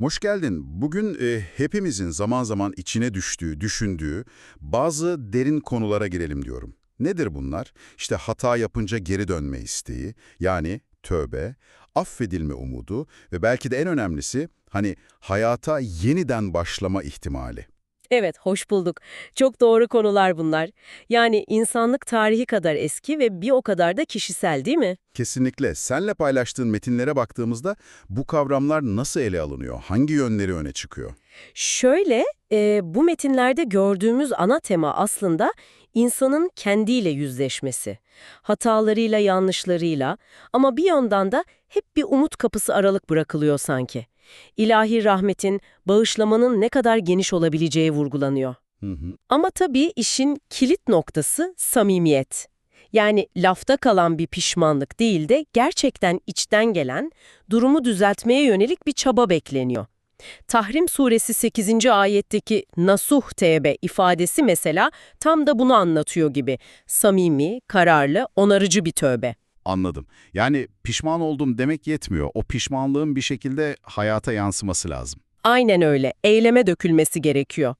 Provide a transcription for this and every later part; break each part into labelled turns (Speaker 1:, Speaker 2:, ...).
Speaker 1: Hoş geldin. Bugün e, hepimizin zaman zaman içine düştüğü, düşündüğü bazı derin konulara girelim diyorum. Nedir bunlar? İşte hata yapınca geri dönme isteği, yani tövbe, affedilme umudu ve belki de en önemlisi hani hayata yeniden başlama ihtimali.
Speaker 2: Evet, hoş bulduk. Çok doğru konular bunlar. Yani insanlık tarihi kadar eski ve bir o kadar da kişisel değil mi?
Speaker 1: Kesinlikle. Senle paylaştığın metinlere baktığımızda bu kavramlar nasıl ele alınıyor? Hangi yönleri öne çıkıyor?
Speaker 2: Şöyle, e, bu metinlerde gördüğümüz ana tema aslında insanın kendiyle yüzleşmesi. Hatalarıyla, yanlışlarıyla ama bir yandan da hep bir umut kapısı aralık bırakılıyor sanki. İlahi rahmetin, bağışlamanın ne kadar geniş olabileceği vurgulanıyor.
Speaker 1: Hı hı.
Speaker 2: Ama tabii işin kilit noktası samimiyet. Yani lafta kalan bir pişmanlık değil de gerçekten içten gelen, durumu düzeltmeye yönelik bir çaba bekleniyor. Tahrim suresi 8. ayetteki nasuh tevbe ifadesi mesela tam da bunu anlatıyor gibi. Samimi, kararlı, onarıcı bir tövbe.
Speaker 1: Anladım. Yani pişman oldum demek yetmiyor. O pişmanlığın bir şekilde hayata yansıması lazım.
Speaker 2: Aynen öyle, eyleme dökülmesi gerekiyor.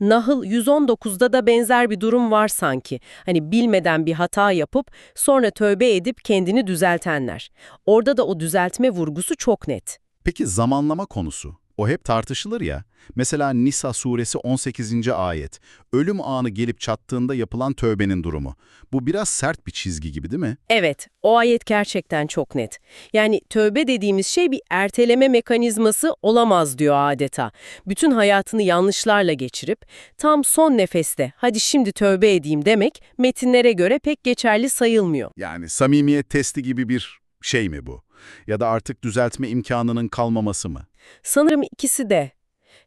Speaker 2: Nahl 119'da da benzer bir durum var sanki. Hani bilmeden bir hata yapıp sonra tövbe edip kendini düzeltenler. Orada da o düzeltme vurgusu çok net.
Speaker 1: Peki zamanlama konusu? O hep tartışılır ya. Mesela Nisa suresi 18. ayet. Ölüm anı gelip çattığında yapılan tövbenin durumu. Bu biraz sert bir çizgi gibi değil mi?
Speaker 2: Evet, o ayet gerçekten çok net. Yani tövbe dediğimiz şey bir erteleme mekanizması olamaz diyor adeta. Bütün hayatını yanlışlarla geçirip tam son nefeste hadi şimdi tövbe edeyim demek metinlere göre pek geçerli sayılmıyor.
Speaker 1: Yani samimiyet testi gibi bir şey mi bu? Ya da artık düzeltme imkanının kalmaması mı?
Speaker 2: Sanırım ikisi de.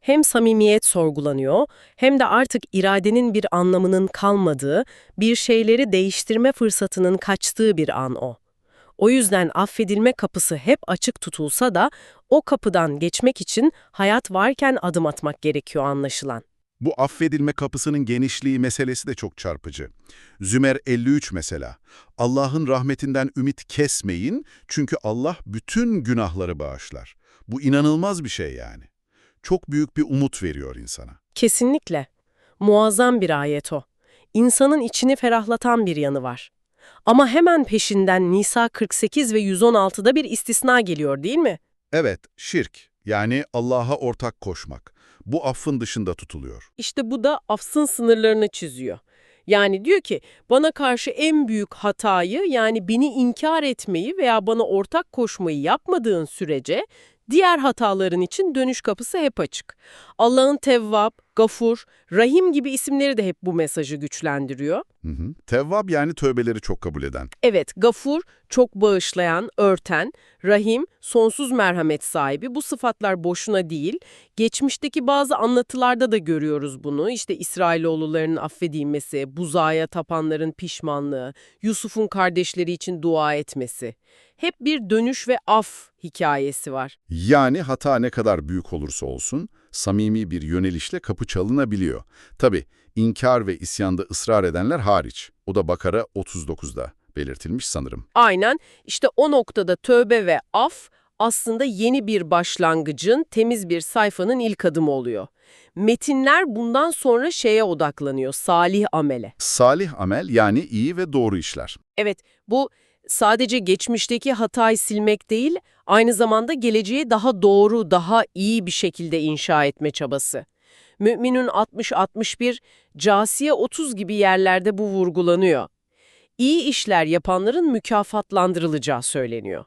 Speaker 2: Hem samimiyet sorgulanıyor hem de artık iradenin bir anlamının kalmadığı, bir şeyleri değiştirme fırsatının kaçtığı bir an o. O yüzden affedilme kapısı hep açık tutulsa da o kapıdan geçmek için hayat varken adım atmak gerekiyor anlaşılan.
Speaker 1: Bu affedilme kapısının genişliği meselesi de çok çarpıcı. Zümer 53 mesela. Allah'ın rahmetinden ümit kesmeyin çünkü Allah bütün günahları bağışlar. Bu inanılmaz bir şey yani. Çok büyük bir umut veriyor insana.
Speaker 2: Kesinlikle. Muazzam bir ayet o. İnsanın içini ferahlatan bir yanı var. Ama hemen peşinden Nisa 48 ve 116'da bir istisna geliyor değil mi?
Speaker 1: Evet, şirk yani Allah'a ortak koşmak. Bu affın dışında tutuluyor.
Speaker 2: İşte bu da afsın sınırlarını çiziyor. Yani diyor ki bana karşı en büyük hatayı yani beni inkar etmeyi veya bana ortak koşmayı yapmadığın sürece diğer hataların için dönüş kapısı hep açık. Allah'ın Tevvab, Gafur, Rahim gibi isimleri de hep bu mesajı güçlendiriyor.
Speaker 1: Hı hı. Tevvab yani tövbeleri çok kabul eden.
Speaker 2: Evet, Gafur çok bağışlayan, örten, Rahim sonsuz merhamet sahibi. Bu sıfatlar boşuna değil. Geçmişteki bazı anlatılarda da görüyoruz bunu. İşte İsrailoğullarının affedilmesi, buzağa tapanların pişmanlığı, Yusuf'un kardeşleri için dua etmesi. Hep bir dönüş ve af hikayesi var.
Speaker 1: Yani hata ne kadar büyük olursa olsun samimi bir yönelişle kapı çalınabiliyor. Tabi inkar ve isyanda ısrar edenler hariç. O da Bakara 39'da belirtilmiş sanırım.
Speaker 2: Aynen işte o noktada tövbe ve af aslında yeni bir başlangıcın, temiz bir sayfanın ilk adımı oluyor. Metinler bundan sonra şeye odaklanıyor, salih amele.
Speaker 1: Salih amel yani iyi ve doğru işler.
Speaker 2: Evet, bu sadece geçmişteki hatayı silmek değil, aynı zamanda geleceği daha doğru, daha iyi bir şekilde inşa etme çabası. Müminun 60-61, Casiye 30 gibi yerlerde bu vurgulanıyor. İyi işler yapanların mükafatlandırılacağı söyleniyor.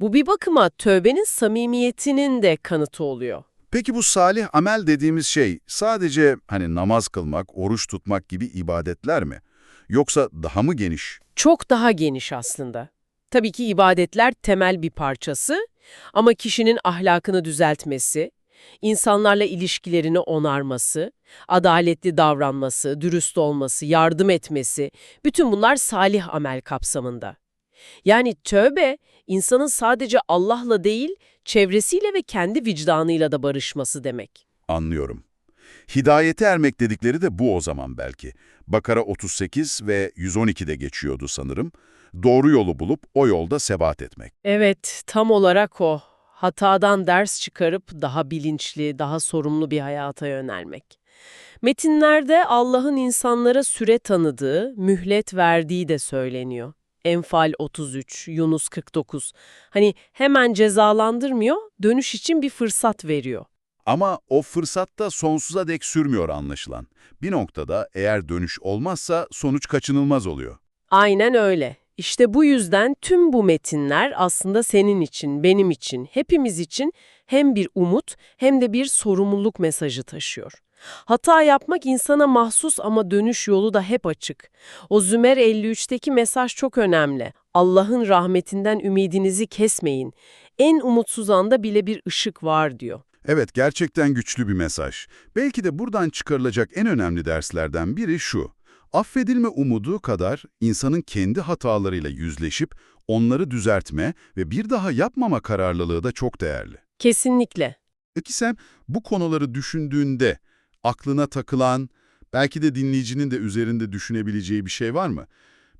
Speaker 2: Bu bir bakıma tövbenin samimiyetinin de kanıtı oluyor.
Speaker 1: Peki bu salih amel dediğimiz şey sadece hani namaz kılmak, oruç tutmak gibi ibadetler mi? Yoksa daha mı geniş?
Speaker 2: Çok daha geniş aslında. Tabii ki ibadetler temel bir parçası ama kişinin ahlakını düzeltmesi, insanlarla ilişkilerini onarması, adaletli davranması, dürüst olması, yardım etmesi, bütün bunlar salih amel kapsamında. Yani tövbe, insanın sadece Allah'la değil, çevresiyle ve kendi vicdanıyla da barışması demek.
Speaker 1: Anlıyorum. Hidayete ermek dedikleri de bu o zaman belki. Bakara 38 ve 112'de geçiyordu sanırım. Doğru yolu bulup o yolda sebat etmek.
Speaker 2: Evet, tam olarak o. hatadan ders çıkarıp daha bilinçli, daha sorumlu bir hayata yönelmek. Metinlerde Allah'ın insanlara süre tanıdığı, mühlet verdiği de söyleniyor. Enfal 33, Yunus 49. Hani hemen cezalandırmıyor, dönüş için bir fırsat veriyor.
Speaker 1: Ama o fırsat da sonsuza dek sürmüyor anlaşılan. Bir noktada eğer dönüş olmazsa sonuç kaçınılmaz oluyor.
Speaker 2: Aynen öyle. İşte bu yüzden tüm bu metinler aslında senin için, benim için, hepimiz için hem bir umut hem de bir sorumluluk mesajı taşıyor. Hata yapmak insana mahsus ama dönüş yolu da hep açık. O Zümer 53'teki mesaj çok önemli. Allah'ın rahmetinden ümidinizi kesmeyin. En umutsuz anda bile bir ışık var diyor.
Speaker 1: Evet, gerçekten güçlü bir mesaj. Belki de buradan çıkarılacak en önemli derslerden biri şu. Affedilme umudu kadar insanın kendi hatalarıyla yüzleşip onları düzeltme ve bir daha yapmama kararlılığı da çok değerli.
Speaker 2: Kesinlikle.
Speaker 1: Peki sen bu konuları düşündüğünde aklına takılan, belki de dinleyicinin de üzerinde düşünebileceği bir şey var mı?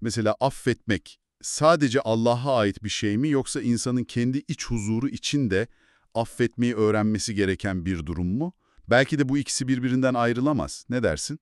Speaker 1: Mesela affetmek sadece Allah'a ait bir şey mi yoksa insanın kendi iç huzuru için de affetmeyi öğrenmesi gereken bir durum mu? Belki de bu ikisi birbirinden ayrılamaz. Ne dersin?